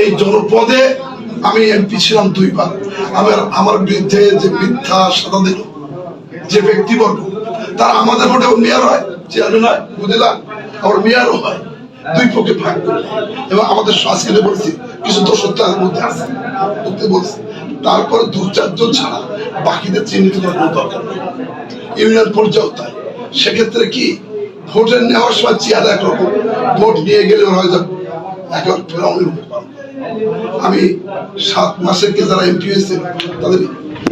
এই জনপদে আমি এমপি ছিলাম দুইবার। আমার আমার বিরুদ্ধে যে মিথ্যা সাদা দিল, যে ব্যক্তিবর্গ, তারা আমাদের ভোটে মেয়র হয়, চেয়ারম্যান হয় বুঝলা আবার মেয়রও হয়, দুই পক্ষে ভাগ করে। এবং আমাদের সংস্কৃতি বলছি, কিছু দোষত্বের মধ্যে আছে বলছি। তারপরে দু চারজন ছাড়া বাকিদের চিহ্নিত করার কোনো দরকার নেই। ইউনিয়ন পর্যায়েও তাই। সেক্ষেত্রে কি, ভোটের নেওয়ার সময় চেয়ার একরকম, ভোট নিয়ে গেলে হয়তো একেবারে মতো পালন করে। আমি সাত মাসের কে যারা এমপি হয়েছে তাদের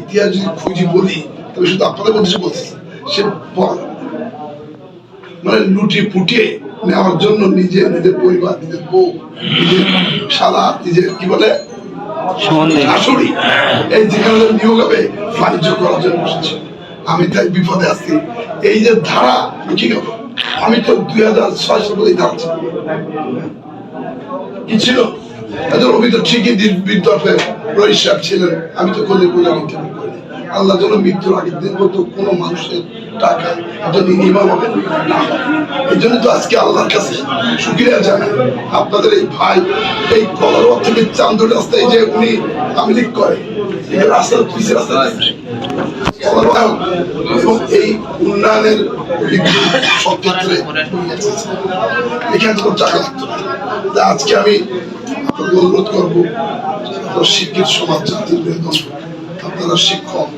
ইতিহাস যদি খুঁজি বলি তবে শুধু আপনাদের মধ্যে বলছি সে মানে লুটি পুটিয়ে নেওয়ার জন্য নিজে নিজের পরিবার নিজের বউ নিজের সাদা নিজের কি বলে? শাশুড়ি এই যেখানে নিয়োগ হবে বাণিজ্য করার জন্য বসেছে। আমি তাই বিপদে আছি। এই যে ধারা কি হবে আমি তো দুই হাজার ছয় সালে ধারা ছিল। কি ছিল? রবি তো ঠিকই ছিলেন আমি তো কোনো আল্লাহ যেন মৃত্যুর আগের দিন পর্যন্ত কোনো মানুষের টাকা যদি হবে না। এই জন্য তো আজকে আল্লাহর কাছে সুক্রিয়া জানাই। আপনাদের এই ভাই, এই কলার থেকে চান্দুর রাস্তায় যে উনি আমলিক করে এবং এই উন্নয়নের সব এখানে টাকা না। আজকে আমি আপনাদের অনুরোধ করব শিক্ষিত সমাজ জাতির মেরুদণ্ড আপনারা শিক্ষক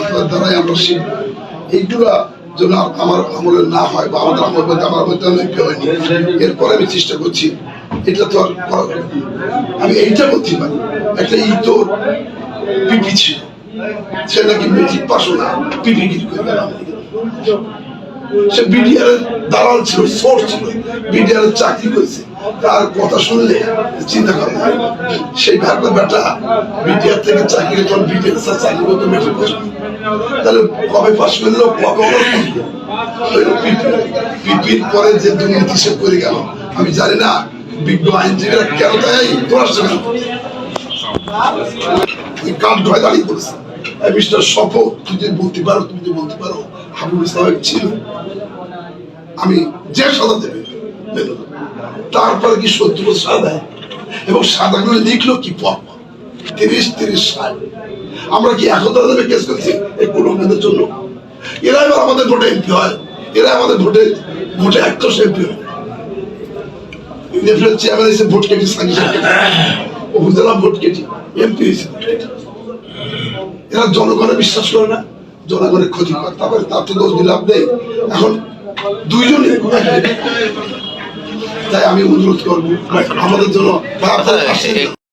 আপনার দ্বারাই আমরা শিখব। এইগুলা যেন আমার আমলে না হয় বা আমাদের আমল মধ্যে আমার মধ্যে অনেক হয়নি। এরপরে আমি চেষ্টা করছি, এটা তো আর আমি এইটা বলতে পারি, একটা ইতর পিপি ছিল সে নাকি মেট্রিক পিপি সে বিডিআর দালাল ছিল, সোর্স ছিল বিডিআর চাকরি করেছে। তার কথা শুনলে চিন্তা করা হয় সেই বেটা বিডিআর থেকে চাকরি বিডিআর চাকরি করতে, মেট্রিক পাস তাহলে কবে পাস করল কবে পিপির পরে যে দুর্নীতি সে করে গেল, আমি জানি না, বিজ্ঞ আইনজীবীরা কেন তাই তারপরে কি সত্য সাদা এবং সাদা করে লিখলো কি পর। তিরিশ তিরিশ আমরা কি তারা দেবে কেস করছি? এই পুরোদের জন্য। এরা এবার আমাদের ভোটে এমপি হয়। এরা আমাদের ভোটে ভোটে একশো এমপি হয়। চেয়ারম্যান এসে ভোট কেটে সাংসদ উপজেলা ভোট কেটে এমপি হয়েছে। ভোট কেটে এরা জনগণে বিশ্বাস করে না জনগণের ক্ষতি করে। তারপরে তার তো দোষ দিলাম নেই। এখন দুইজনই তাই আমি অনুরোধ করব আমাদের জন্য পাশে